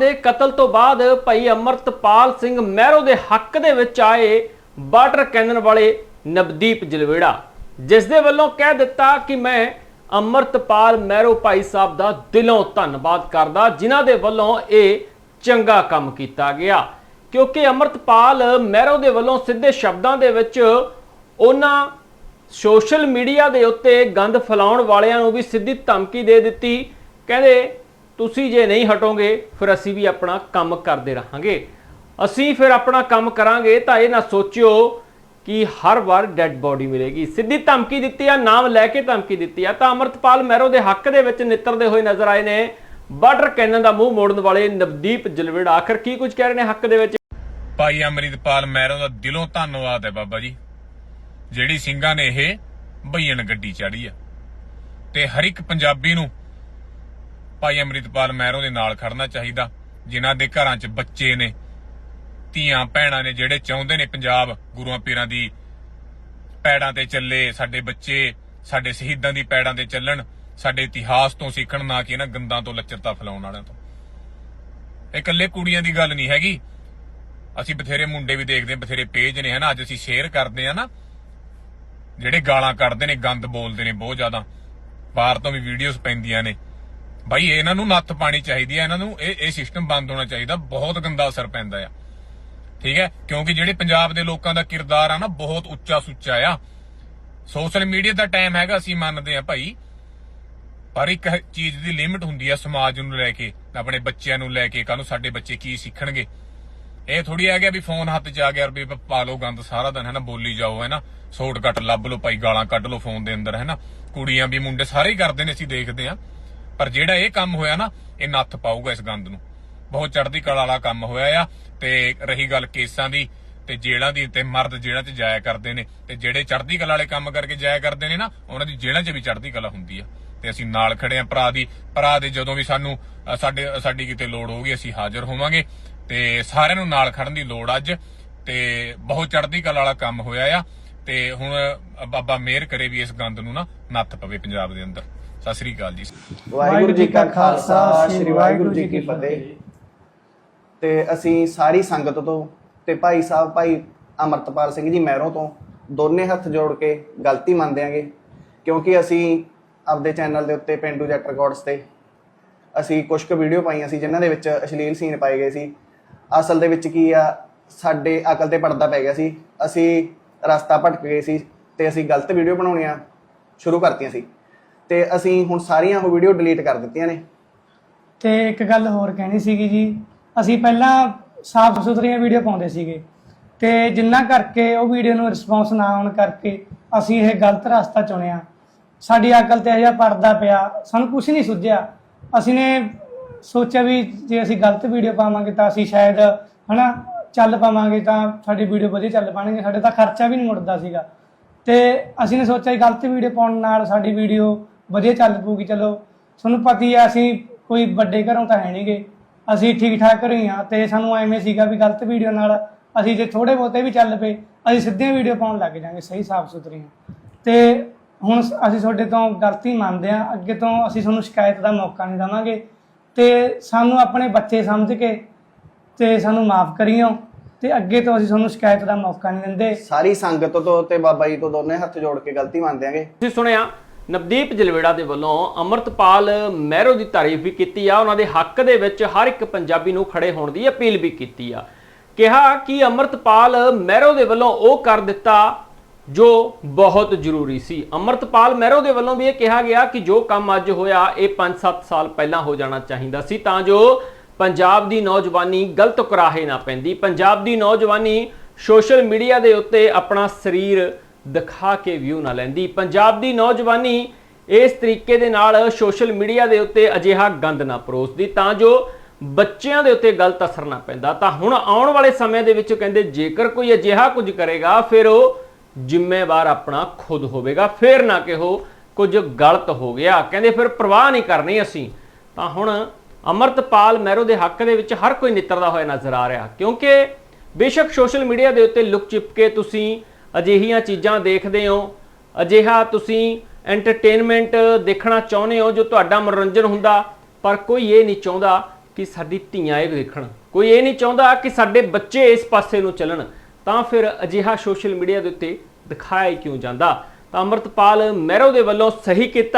ਦੇ ਕਤਲ ਤੋਂ ਬਾਅਦ ਭਾਈ ਅਮਰਤਪਾਲ ਸਿੰਘ ਮਹਿਰੋ ਦੇ ਹੱਕ ਦੇ ਵਿੱਚ ਆਏ ਵਾਟਰ ਕੈਨਨ ਵਾਲੇ ਨਵਦੀਪ ਜਲਵੇੜਾ, ਜਿਸ ਦੇ ਵੱਲੋਂ ਕਹਿ ਦਿੱਤਾ ਕਿ ਮੈਂ ਅਮਰਤਪਾਲ ਮਹਿਰੋ ਭਾਈ ਸਾਹਿਬ ਦਾ ਦਿਲੋਂ ਧੰਨਵਾਦ ਕਰਦਾ, ਜਿਨ੍ਹਾਂ ਦੇ ਵੱਲੋਂ ਇਹ ਚੰਗਾ ਕੰਮ ਕੀਤਾ ਗਿਆ। ਕਿਉਂਕਿ ਅਮਰਤਪਾਲ ਮਹਿਰੋ ਦੇ ਵੱਲੋਂ ਸਿੱਧੇ ਸ਼ਬਦਾਂ ਦੇ ਵਿੱਚ ਉਹਨਾਂ ਸੋਸ਼ਲ ਮੀਡੀਆ ਦੇ ਉੱਤੇ ਗੰਦ ਫੈਲਾਉਣ ਵਾਲਿਆਂ ਨੂੰ ਵੀ ਸਿੱਧੀ ਧਮਕੀ ਦੇ ਦਿੱਤੀ। ਕਹਿੰਦੇ ਤੁਸੀਂ ਜੇ ਨਹੀਂ ਹਟੋਗੇ, ਫਿਰ ਅਸੀਂ ਵੀ ਆਪਣਾ ਕੰਮ ਕਰਦੇ ਰਹਾਂਗੇ। ਅਸੀਂ ਫਿਰ ਆਪਣਾ ਕੰਮ ਕਰਾਂਗੇ ਤਾਂ ਇਹ ਨਾ ਸੋਚਿਓ ਕਿ ਹਰ ਵਾਰ ਡੈੱਡ ਬੋਡੀ ਮਿਲੇਗੀ। ਸਿੱਧੀ ਧਮਕੀ ਦਿੱਤੀ ਆ, ਨਾਮ ਲੈ ਕੇ ਧਮਕੀ ਦਿੱਤੀ ਆ। ਤਾਂ ਅਮਰਤਪਾਲ ਮਹਿਰੋ ਦੇ ਹੱਕ ਦੇ ਵਿੱਚ ਨਿੱਤਰਦੇ ਹੋਏ ਨਜ਼ਰ ਆਏ ਨੇ। ਬਾਰਡਰ ਕੈਨਨ ਦਾ ਮੂੰਹ ਮੋੜਨ ਵਾਲੇ ਨਵਦੀਪ ਜਲਵੇੜਾ, ਆਖਰ ਕੀ ਕੁਝ ਕਹਿ ਰਹੇ ਨੇ ਹੱਕ ਦੇ ਵਿੱਚ? ਭਾਈ ਅਮਰਿਤਪਾਲ ਮਹਿਰੋ ਦਾ ਦਿਲੋਂ ਧੰਨਵਾਦ ਹੈ ਬਾਬਾ ਜੀ। ਜਿਹੜੀ ਸਿੰਘਾਂ ਨੇ ਇਹ ਭਈਣ ਗੱਡੀ ਚਾੜੀ ਆ। ਤੇ ਹਰ ਇੱਕ ਪੰਜਾਬੀ ਨੂੰ ਭਾਈ ਅਮਰਿਤਪਾਲ ਮਹਿਰੋਂ ਦੇ ਨਾਲ ਖੜਨਾ ਚਾਹੀਦਾ, ਜਿਨ੍ਹਾਂ ਦੇ ਘਰਾਂ 'ਚ ਬੱਚੇ ਨੇ, ਧੀਆਂ ਭੈਣਾਂ ਨੇ ਜਿਹੜੇ ਚਾਹੁੰਦੇ ਨੇ ਪੰਜਾਬ ਗੁਰੂਆਂ ਪੀਰਾਂ ਦੀ ਪੈੜਾਂ ਤੇ ਚੱਲੇ, ਸਾਡੇ ਬੱਚੇ, ਸਾਡੇ ਸ਼ਹੀਦਾਂ ਦੀ ਪੈੜਾਂ ਤੇ ਚੱਲਣ, ਸਾਡੇ ਇਤਿਹਾਸ ਤੋਂ ਸਿੱਖਣ, ਨਾ ਕਿ ਇਹਨਾਂ ਗੰਦਾਂ ਤੋਂ ਲੱਚਰਤਾ ਫੈਲਾਉਣ ਵਾਲਿਆਂ ਤੋਂ। ਇਹ ਇਕੱਲੇ ਕੁੜੀਆਂ ਦੀ ਗੱਲ ਨਹੀਂ ਹੈਗੀ। ਅਸੀਂ ਬਥੇਰੇ ਮੁੰਡੇ ਵੀ ਦੇਖਦੇ ਹਾਂ, ਬਥੇਰੇ ਪੇਜ ਨੇ, ਹਨਾ? ਅੱਜ ਅਸੀਂ ਸ਼ੇਅਰ ਕਰਦੇ ਆ ਨਾ। ਜਿਹੜੇ ਗਾਲਾਂ ਕੱਢਦੇ ਨੇ, ਗੰਦ ਬੋਲਦੇ ਨੇ ਬਹੁਤ ਜ਼ਿਆਦਾ। ਬਾਹਰ ਤੋਂ ਵੀ ਵੀਡੀਓਜ਼ ਪੈਂਦੀਆਂ ਨੇ। ਭਾਈ ਇਹਨਾਂ ਨੂੰ ਨੱਥ ਪਾਣੀ ਚਾਹੀਦੀ ਹੈ ਇਹਨਾਂ ਨੂੰ ਇਹ ਇਹ ਸਿਸਟਮ ਬੰਦ ਹੋਣਾ ਚਾਹੀਦਾ, ਬਹੁਤ ਗੰਦਾ ਅਸਰ ਪੈਂਦਾ ਆ। ਠੀਕ ਹੈ? ਕਿਉਂਕਿ ਜਿਹੜੇ ਪੰਜਾਬ ਦੇ ਲੋਕਾਂ ਦਾ ਕਿਰਦਾਰ ਆ ਨਾ, ਬਹੁਤ ਉੱਚਾ ਸੁੱਚਾ ਆ। ਸੋਸ਼ਲ ਮੀਡੀਆ ਦਾ ਟਾਈਮ ਹੈਗਾ, ਅਸੀਂ ਮੰਨਦੇ ਆ ਭਾਈ। ਪਰ ਇੱਕ ਚੀਜ਼ ਦੀ ਲਿਮਿਟ ਹੁੰਦੀ ਆ ਸਮਾਜ ਨੂੰ ਲੈ ਕੇ, ਆਪਣੇ ਬੱਚਿਆਂ ਨੂੰ ਲੈ ਕੇ ਕੱਲ ਨੂੰ ਸਾਡੇ ਬੱਚੇ ਕੀ ਸਿੱਖਣਗੇ। ਇਹ ਥੋੜੀ ਆ ਗਿਆ ਵੀ ਫੋਨ ਹੱਥ 'ਚ ਆ ਗਿਆ, ਵੀ ਪਾ ਲਓ ਗੰਦ ਸਾਰਾ ਦਿਨ ਹੈ ਬੋਲੀ ਜਾਓ, ਹੈਨਾ। ਨਾ ਕੱਟ ਲੱਭ ਲਓ ਭਾਈ, ਗਾਲਾਂ ਕੱਢ ਲਓ ਫੋਨ ਦੇ ਅੰਦਰ, ਹੈਨਾ। ਕੁੜੀਆਂ ਵੀ ਮੁੰਡੇ ਸਾਰੇ ਹੀ ਕਰਦੇ ਨੇ, ਅਸੀਂ ਦੇਖਦੇ ਆ। ਪਰ ਜਿਹੜਾ ਇਹ ਕੰਮ ਹੋਇਆ ਨਾ, ਇਹ ਨੱਥ ਪਾਊਗਾ ਇਸ ਗੰਦ ਨੂੰ। ਬਹੁਤ ਚੜ੍ਹਦੀ ਕਲਾ ਵਾਲਾ ਕੰਮ ਹੋਇਆ ਆ ਤੇ ਰਹੀ ਗੱਲ ਕੇਸਾਂ ਦੀ ਤੇ ਜੇਲ੍ਹਾਂ ਦੀ ਤੇ ਮਰਦ ਜੇਲ੍ਹਾਂ 'ਚ ਜਾਇਆ ਕਰਦੇ ਨੇ ਤੇ ਜਿਹੜੇ ਚੜ੍ਹਦੀ ਕਲਾ ਵਾਲੇ ਕੰਮ ਕਰਕੇ ਜਾਇਆ ਕਰਦੇ ਨੇ ਨਾ, ਉਹਨਾਂ ਦੀ ਜੇਲ੍ਹਾਂ 'ਚ ਵੀ ਚੜ੍ਹਦੀ ਕਲਾ ਹੁੰਦੀ ਆ। ਤੇ ਅਸੀਂ ਨਾਲ ਖੜੇ ਆ ਭਰਾ ਦੀ, ਭਰਾ ਦੇ ਜਦੋਂ ਵੀ ਸਾਨੂੰ ਸਾਡੇ, ਸਾਡੀ ਕਿਤੇ ਲੋੜ ਹੋਊਗੀ, ਅਸੀਂ ਹਾਜ਼ਰ ਹੋਵਾਂਗੇ। ਤੇ ਸਾਰਿਆਂ ਨੂੰ ਨਾਲ ਖੜਨ ਦੀ ਲੋੜ ਅੱਜ ਤੇ ਬਹੁਤ ਚੜ੍ਹਦੀ ਕਲਾ ਵਾਲਾ ਕੰਮ ਹੋਇਆ ਆ ਤੇ ਹੁਣ ਬਾਬਾ ਮੇਰ ਕਰੇ ਵੀ ਇਸ ਗੰਦ ਨੂੰ ਨਾ ਨੱਥ ਪਵੇ ਪੰਜਾਬ ਦੇ ਅੰਦਰ। ਸਤਿ ਸ੍ਰੀ ਅਕਾਲ ਜੀ। ਵਾਹਿਗੁਰੂ ਜੀ ਕਾ ਖਾਲਸਾ, ਸ੍ਰੀ ਵਾਹਿਗੁਰੂ ਜੀ ਕੀ ਫਤਿਹ। ਤੇ ਅਸੀਂ ਸਾਰੀ ਸੰਗਤ ਤੋਂ ਤੇ ਭਾਈ ਸਾਹਿਬ, ਭਾਈ ਅਮਰਤਪਾਲ ਸਿੰਘ ਜੀ ਮਹਿਰੋਂ ਤੋਂ ਦੋਨੇ ਹੱਥ ਜੋੜ ਕੇ ਗਲਤੀ ਮੰਨਦੇ ਆਂਗੇ, ਕਿਉਂਕਿ ਅਸੀਂ ਆਪਦੇ ਚੈਨਲ ਦੇ ਉੱਤੇ ਪਿੰਡੂ ਜੱਟ ਰਿਕਾਰਡਸ ਤੇ ਅਸੀਂ ਕੁਝ ਕੁ ਵੀਡੀਓ ਪਾਈਆਂ ਸੀ ਜਿਨ੍ਹਾਂ ਦੇ ਵਿੱਚ ਅਸ਼ਲੀਲ ਸੀਨ ਪਾਏ ਗਏ ਸੀ। ਅਸਲ ਦੇ ਵਿੱਚ ਕੀ ਆ, ਸਾਡੇ ਅਕਲ ਤੇ ਪਰਦਾ ਪੈ ਗਿਆ ਸੀ। ਅਸੀਂ ਰਸਤਾ ਭਟਕ ਗਏ ਸੀ ਤੇ ਅਸੀਂ ਗਲਤ ਵੀਡੀਓ ਬਣਾਉਣੀਆਂ ਸ਼ੁਰੂ ਕਰਤੀਆਂ ਸੀ। ਤੇ ਅਸੀਂ ਹੁਣ ਸਾਰੀਆਂ ਉਹ ਵੀਡੀਓ ਡਿਲੀਟ ਕਰ ਦਿੱਤੀਆਂ ਨੇ। ਤੇ ਇੱਕ ਗੱਲ ਹੋਰ ਕਹਿਣੀ ਸੀਗੀ ਜੀ, ਅਸੀਂ ਪਹਿਲਾਂ ਸਾਫ਼ ਸੁਥਰੀਆਂ ਵੀਡੀਓ ਪਾਉਂਦੇ ਸੀਗੇ ਤੇ ਜਿੰਨਾ ਕਰਕੇ ਉਹ ਵੀਡੀਓ ਨੂੰ ਰਿਸਪੌਂਸ ਨਾ ਆਉਣ ਕਰਕੇ ਅਸੀਂ ਇਹ ਗਲਤ ਰਸਤਾ ਚੁਣਿਆ। ਸਾਡੀ ਅਕਲ ਤੇ ਅਜਿਹਾ ਪਰਦਾ ਪਿਆ, ਸਾਨੂੰ ਕੁਝ ਨਹੀਂ ਸੁੱਝਿਆ। ਅਸੀਂ ਨੇ ਸੋਚਿਆ ਵੀ ਜੇ ਅਸੀਂ ਗਲਤ ਵੀਡੀਓ ਪਾਵਾਂਗੇ ਤਾਂ ਅਸੀਂ ਸ਼ਾਇਦ ਹਨਾ ਚੱਲ ਪਾਵਾਂਗੇ ਤਾਂ ਸਾਡੀ ਵੀਡੀਓ ਵਧੀਆ ਚੱਲ ਪਾਣਗੇ ਸਾਡੇ ਤਾਂ ਖਰਚਾ ਵੀ ਨਹੀਂ ਮੁੜਦਾ ਸੀਗਾ। ਤੇ ਅਸੀਂ ਨੇ ਸੋਚਿਆ ਗਲਤ ਵੀਡੀਓ ਪਾਉਣ ਨਾਲ ਸਾਡੀ ਵੀਡੀਓ ਵਧੀਆ ਚੱਲ ਪਊਗੀ ਚਲੋ। ਤੁਹਾਨੂੰ ਪਤਾ ਹੀ ਆ ਅਸੀਂ ਕੋਈ ਵੱਡੇ ਘਰੋਂ ਤਾਂ ਹੈ ਨਹੀਂਗੇ। ਅਸੀਂ ਠੀਕ ਠਾਕ ਘਰੋਂ ਹੀ ਆ ਤੇ ਸਾਨੂੰ ਐਵੇਂ ਸੀਗਾ ਵੀ ਗਲਤ ਵੀਡੀਓ ਨਾਲ ਅਸੀਂ ਜੇ ਥੋੜੇ ਬਹੁਤੇ ਵੀ ਚੱਲ ਪਏ ਅਸੀਂ ਸਿੱਧੀਆਂ ਵੀਡੀਓ ਪਾਉਣ ਲੱਗ ਜਾਾਂਗੇ ਸਹੀ ਸਾਫ਼ ਸੁਥਰੀਆਂ ਤੇ ਹੁਣ ਅਸੀਂ ਤੁਹਾਡੇ ਤੋਂ ਗਲਤੀ ਮੰਨਦੇ ਆ ਅੱਗੇ ਤੋਂ ਅਸੀਂ ਤੁਹਾਨੂੰ ਸ਼ਿਕਾਇਤ ਦਾ ਮੌਕਾ ਨਹੀਂ ਦੇਵਾਂਗੇ। ਤੇ ਸਾਨੂੰ ਆਪਣੇ ਬੱਚੇ ਸਮਝ ਕੇ ਤੇ ਸਾਨੂੰ ਮਾਫ ਕਰਿਓ ਤੇ ਅੱਗੇ ਤੋਂ ਅਸੀਂ ਤੁਹਾਨੂੰ ਸ਼ਿਕਾਇਤ ਦਾ ਮੌਕਾ ਨਹੀਂ ਦਿੰਦੇ। ਸਾਰੀ ਸੰਗਤ ਤੋਂ ਤੇ ਬਾਬਾ ਜੀ ਤੋਂ ਦੋਨੇ ਹੱਥ ਜੋੜ ਕੇ ਗਲਤੀ ਮੰਨਦੇ ਆਂਗੇ। ਤੁਸੀਂ ਸੁਣਿਆ ਨਵਦੀਪ ਜਲਵੇੜਾ ਦੇ ਵੱਲੋਂ ਅਮਰਤਪਾਲ ਮਹਿਰੋ ਦੀ ਤਾਰੀਫ ਵੀ ਕੀਤੀ ਆ। ਉਹਨਾਂ ਦੇ ਹੱਕ ਦੇ ਵਿੱਚ ਹਰ ਇੱਕ ਪੰਜਾਬੀ ਨੂੰ ਖੜੇ ਹੋਣ ਦੀ ਅਪੀਲ ਵੀ ਕੀਤੀ ਆ। ਕਿਹਾ ਕਿ ਅਮਰਤਪਾਲ ਮਹਿਰੋ ਦੇ ਵੱਲੋਂ ਉਹ ਕਰ ਦਿੱਤਾ ਜੋ ਬਹੁਤ ਜ਼ਰੂਰੀ ਸੀ। ਅਮਰਤਪਾਲ ਮਹਿਰੋ ਦੇ ਵੱਲੋਂ ਵੀ ਇਹ ਕਿਹਾ ਗਿਆ ਕਿ ਜੋ ਕੰਮ ਅੱਜ ਹੋਇਆ, ਇਹ 5-7 ਸਾਲ ਪਹਿਲਾਂ ਹੋ ਜਾਣਾ ਚਾਹੀਦਾ ਸੀ, ਤਾਂ ਜੋ ਪੰਜਾਬ ਦੀ ਨੌਜਵਾਨੀ ਗਲਤ ਕਰਾਹੇ ਨਾ ਪੈਂਦੀ। ਪੰਜਾਬ ਦੀ ਨੌਜਵਾਨੀ ਸੋਸ਼ਲ ਮੀਡੀਆ ਦੇ ਉੱਤੇ ਆਪਣਾ ਸਰੀਰ ਦਿਖਾ ਕੇ ਵਿਊ ਨਾ ਲੈਂਦੀ। ਪੰਜਾਬ ਦੀ ਨੌਜਵਾਨੀ ਇਸ ਤਰੀਕੇ ਦੇ ਨਾਲ ਸੋਸ਼ਲ ਮੀਡੀਆ ਦੇ ਉੱਤੇ ਅਜਿਹਾ ਗੰਦ ਨਾ ਪਰੋਸਦੀ, ਤਾਂ ਜੋ ਬੱਚਿਆਂ ਦੇ ਉੱਤੇ ਗਲਤ ਅਸਰ ਨਾ ਪੈਂਦਾ। ਤਾਂ ਹੁਣ ਆਉਣ ਵਾਲੇ ਸਮੇਂ ਦੇ ਵਿੱਚ ਕਹਿੰਦੇ, ਜੇਕਰ ਕੋਈ ਅਜਿਹਾ ਕੁਝ ਕਰੇਗਾ, ਫਿਰ ਉਹ ਜ਼ਿੰਮੇਵਾਰ ਆਪਣਾ ਖੁਦ ਹੋਵੇਗਾ। ਫਿਰ ਨਾ ਕਿਹੋ, ਕੁਝ ਗਲਤ ਹੋ ਗਿਆ। ਕਹਿੰਦੇ, ਫਿਰ ਪ੍ਰਵਾਹ ਨਹੀਂ ਕਰਨੀ ਅਸੀਂ। ਤਾਂ ਹੁਣ ਅਮਰਤਪਾਲ ਮਹਿਰੋ ਦੇ ਹੱਕ ਦੇ ਵਿੱਚ ਹਰ ਕੋਈ ਨਿੱਤਰਦਾ ਹੋਇਆ ਨਜ਼ਰ ਆ ਰਿਹਾ। ਕਿਉਂਕਿ ਬੇਸ਼ੱਕ ਸੋਸ਼ਲ ਮੀਡੀਆ ਦੇ ਉੱਤੇ ਲੁਕ ਚਿਪ ਕੇ ਤੁਸੀਂ ਅਜਿਹੀਆਂ ਚੀਜ਼ਾਂ ਦੇਖਦੇ ਹੋ। ਅਜਿਹਾ ਤੁਸੀਂ ਐਂਟਰਟੇਨਮੈਂਟ ਦੇਖਣਾ ਚਾਹੁੰਦੇ ਹੋ ਜੋ ਤੁਹਾਡਾ ਮਨੋਰੰਜਨ ਹੁੰਦਾ, ਪਰ ਕੋਈ ਇਹ ਨਹੀਂ ਚਾਹੁੰਦਾ ਕਿ ਸਾਡੀ ਧੀਆਂ ਇਹ ਦੇਖਣ। ਕੋਈ ਇਹ ਨਹੀਂ ਚਾਹੁੰਦਾ ਕਿ ਸਾਡੇ ਬੱਚੇ ਇਸ ਪਾਸੇ ਨੂੰ ਚੱਲਣ। ਤਾਂ ਫਿਰ ਅਜਿਹਾ ਸੋਸ਼ਲ ਮੀਡੀਆ ਦੇ ਉੱਤੇ ਦਿਖਾਇਆ ਹੀ ਕਿਉਂ ਜਾਂਦਾ? ਤਾਂ ਅੰਮ੍ਰਿਤਪਾਲ ਮਹਿਰੋ ਦੇ ਵੱਲੋਂ ਸਹੀ ਕੀਤਾ